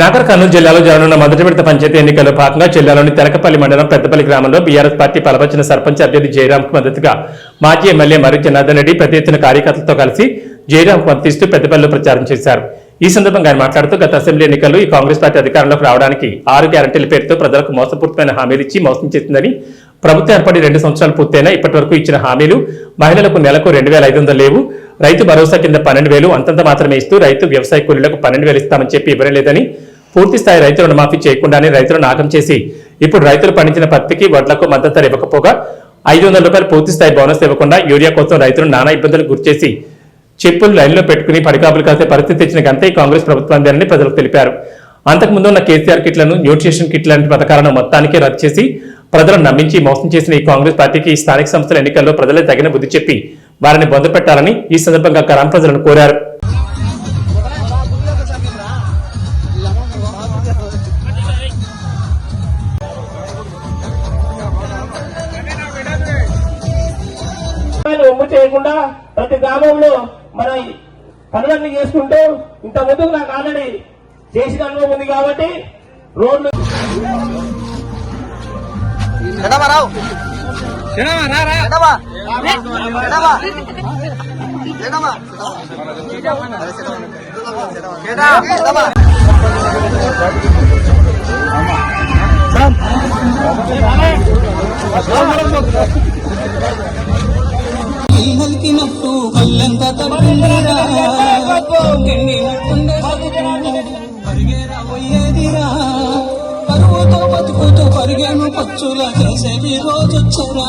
నాగర్ కర్నూలు జిల్లాలో జరగనున్న మొదటి విడత పంచాయతీ ఎన్నికల్లో భాగంగా జిల్లాలోని తెలకపల్లి మండలం పెద్దపల్లి గ్రామంలో బీఆర్ఎస్ పార్టీ బలపరిచిన సర్పంచ్ అభ్యర్థి జయరాంకు మద్దతుగా మాజీ ఎమ్మెల్యే మరియు జనార్దన్ రెడ్డి పెద్ద ఎత్తున కార్యకర్తలతో కలిసి జయరాంకు మద్దతిస్తూ పెద్దపల్లిలో ప్రచారం చేశారు. ఈ సందర్భంగా ఆయన మాట్లాడుతూ గత అసెంబ్లీ ఎన్నికల్లో ఈ కాంగ్రెస్ పార్టీ అధికారంలోకి రావడానికి ఆరు గ్యారంటీల పేరుతో ప్రజలకు మోసపూర్తమైన హామీలు ఇచ్చి మోసం చేసిందని ప్రభుత్వం ఏర్పడి రెండు సంవత్సరాలు పూర్తయినా ఇప్పటి వరకు ఇచ్చిన హామీలు మహిళలకు నెలకు రెండు వేల ఐదు వందలు లేవు. రైతు భరోసా కింద పన్నెండు వేలు అంతంత మాత్రమే ఇస్తూ రైతు వ్యవసాయ కూలీలకు పన్నెండు వేలు ఇస్తామని చెప్పి ఇవ్వడం లేదని పూర్తి స్థాయి రైతు రుణమాఫీ చేయకుండానే రైతులను నాగం చేసి ఇప్పుడు రైతులు పండించిన పత్తికి వడ్లకు మద్దతు ఇవ్వకపోగా ఐదు వందల రూపాయలు పూర్తి స్థాయి బోనస్ ఇవ్వకుండా యూరియా కోసం రైతులు నానా ఇబ్బందులకు గురిచేసి చెప్పులు లైన్లో పెట్టుకుని పడికాపులు కాసే పరిస్థితి తెచ్చిన గంతే ఈ కాంగ్రెస్ ప్రభుత్వాన్ని ప్రజలకు తెలిపారు. అంతకుముందు ఉన్న కేసీఆర్ కిట్లను న్యూట్రిషన్ కిట్ లాంటి పథకాలను మొత్తానికి రద్దు చేసి ప్రజలను నమ్మించి మోసం చేసిన ఈ కాంగ్రెస్ పార్టీకి ఈ స్థానిక సంస్థల ఎన్నికల్లో ప్రజలే తగిన బుద్ధి చెప్పి వారిని బొంద పెట్టాలని ఈ సందర్భంగా గ్రామ ప్రజలను కోరారు. ఒమ్ము చేయకుండా ప్రతి గ్రామంలో మన పనులన్నీ చేసుకుంటూ ఇంత ముందుకు నాకు ఆల్రెడీ చేసిన అనుభవం ఉంది కాబట్టి రోడ్లు ఎడమా రావు పరువుతో బతుకుతూ పరిగెను పచ్చుల చేసేది రోజొచ్చరా.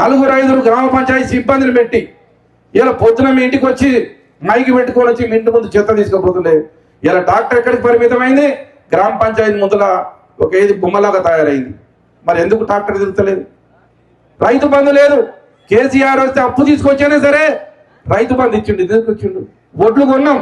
నలుగురు ఐదుగురు గ్రామ పంచాయతీ సిబ్బందిని పెట్టి ఇలా పొద్దున మీ ఇంటికి వచ్చి మైకి పెట్టుకొని వచ్చి మీ ఇంటి ముందు చెత్త తీసుకుపోతుండే. ఇలా ట్రాక్టర్ ఎక్కడికి పరిమితమైంది? గ్రామ పంచాయతీ ముందుల ఒక ఏది బొమ్మలాగా తయారైంది. మరి ఎందుకు ట్రాక్టర్ తిరుగుతలేదు రైతు బంధు లేదు. కేసీఆర్ వస్తే అప్పు తీసుకొచ్చేనే సరే? రైతు బంధు ఇచ్చిండు తీసుకొచ్చిండు ఒడ్లు కొన్నాం.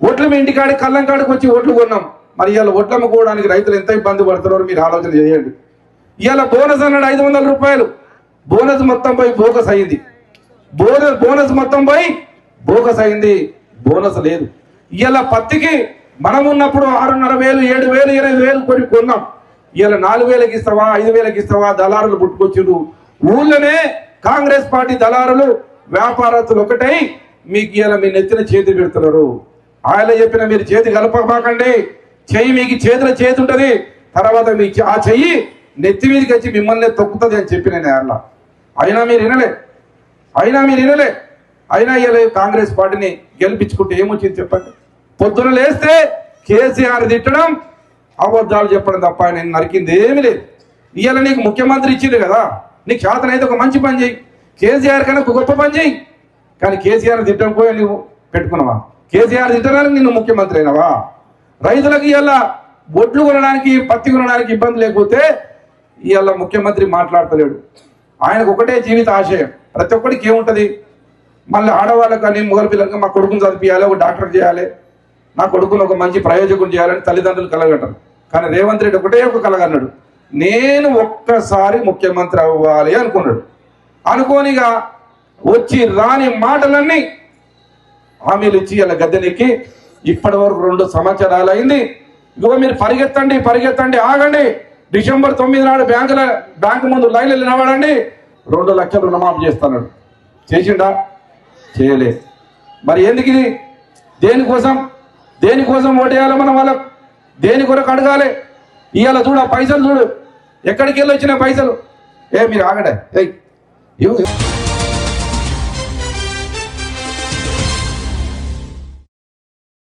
ఒడ్లు మీ ఇంటికాడి కళ్ళం కాడికి వచ్చి ఒడ్లు కొన్నాం. మరి ఇవాళ ఒడ్లు అమ్ముకోవడానికి రైతులు ఎంత ఇబ్బంది పడుతున్నారో మీరు ఆలోచన చేయండి. ఇవాళ బోనస్ అన్నాడు ఐదు వందల రూపాయలు. బోనస్ మొత్తం పోయి బోకస్ అయింది. బోనస్ బోనస్ మొత్తం పోయి బోకస్ అయింది. బోనస్ లేదు. ఇలా పత్తికి మనం ఉన్నప్పుడు ఆరున్నర వేలు ఏడు వేలు ఇరవై వేలు కొని కొన్నాం. ఇలా నాలుగు వేలకి ఇస్తావా ఐదు వేలకి ఇస్తావా దళారులు పుట్టుకొచ్చిండు ఊళ్ళోనే కాంగ్రెస్ పార్టీ దళారులు వ్యాపారస్తులు ఒకటై మీకు ఇలా మీ నెత్తిన చేతి పెడుతున్నారు. ఆయన చెప్పిన మీరు చేతి కలపబాకండి. చెయ్యి మీకు చేతిలో చేతి ఉంటుంది. తర్వాత మీ ఆ చెయ్యి నెత్తి మీదకి వచ్చి మిమ్మల్ని తొక్కుతుంది అని చెప్పిన నేను అయినా మీరు వినలే. అయినా మీరు వినలే. అయినా ఇలా కాంగ్రెస్ పార్టీని గెలిపించుకుంటే ఏమొచ్చింది చెప్పండి? పొద్దున లేస్తే కేసీఆర్ తిట్టడం అబద్ధాలు చెప్పడం తప్ప ఆయన నరికింది ఏమి లేదు. ఇవాళ నీకు ముఖ్యమంత్రి ఇచ్చిండు కదా నీకు చేతనైతే ఒక మంచి పని చేయి కేసీఆర్ కన్నా ఒక గొప్ప పని చేయి కానీ కేసీఆర్ తిట్టడం పోయి నువ్వు పెట్టుకున్నావా? కేసీఆర్ తిట్టడానికి నిన్ను ముఖ్యమంత్రి అయినవా? రైతులకు ఇవాళ ఒడ్లు కొనడానికి పత్తి కొనడానికి ఇబ్బంది లేకపోతే ఇవాళ ముఖ్యమంత్రి మాట్లాడతలేడు. ఆయనకు ఒకటే జీవిత ఆశయం. ప్రతి ఒక్కడికి ఏముంటుంది? మళ్ళీ ఆడవాళ్ళకు కానీ మొగల పిల్లలకి మా కొడుకుని చదివియాలి ఒక డాక్టర్ చేయాలి. నా కొడుకుని ఒక మంచి ప్రయోజకుని చేయాలని తల్లిదండ్రులు కలగంటారు కానీ రేవంత్ రెడ్డి ఒకటే ఒక కలగన్నాడు. నేను ఒక్కసారి ముఖ్యమంత్రి అవ్వాలి అనుకున్నాడు. అనుకోనిగా వచ్చి రాని మాటలన్నీ హామీలు ఇచ్చి అలా గద్దెనెక్కి ఇప్పటి వరకు రెండు సంవత్సరాలు అయింది. ఇదిగో మీరు పరిగెత్తండి పరిగెత్తండి ఆగండి. డిసెంబర్ తొమ్మిది నాడు బ్యాంకుల బ్యాంకు ముందు లైన్లు నిలబడండి. రెండు లక్షలు రుణమాఫీ చేస్తున్నాడు చేసిండా? చేయలేదు. మరి ఎందుకు ఇది? దేనికోసం? దేనికోసం ఓటేయాలి మనం వాళ్ళ దేని కొరకు అడగాలి? ఇవాళ చూడ పైసలు చూడు. ఎక్కడికి వెళ్ళి వచ్చిన పైసలు? ఏ మీరు ఆగడే. ఏ ఇవ్వు.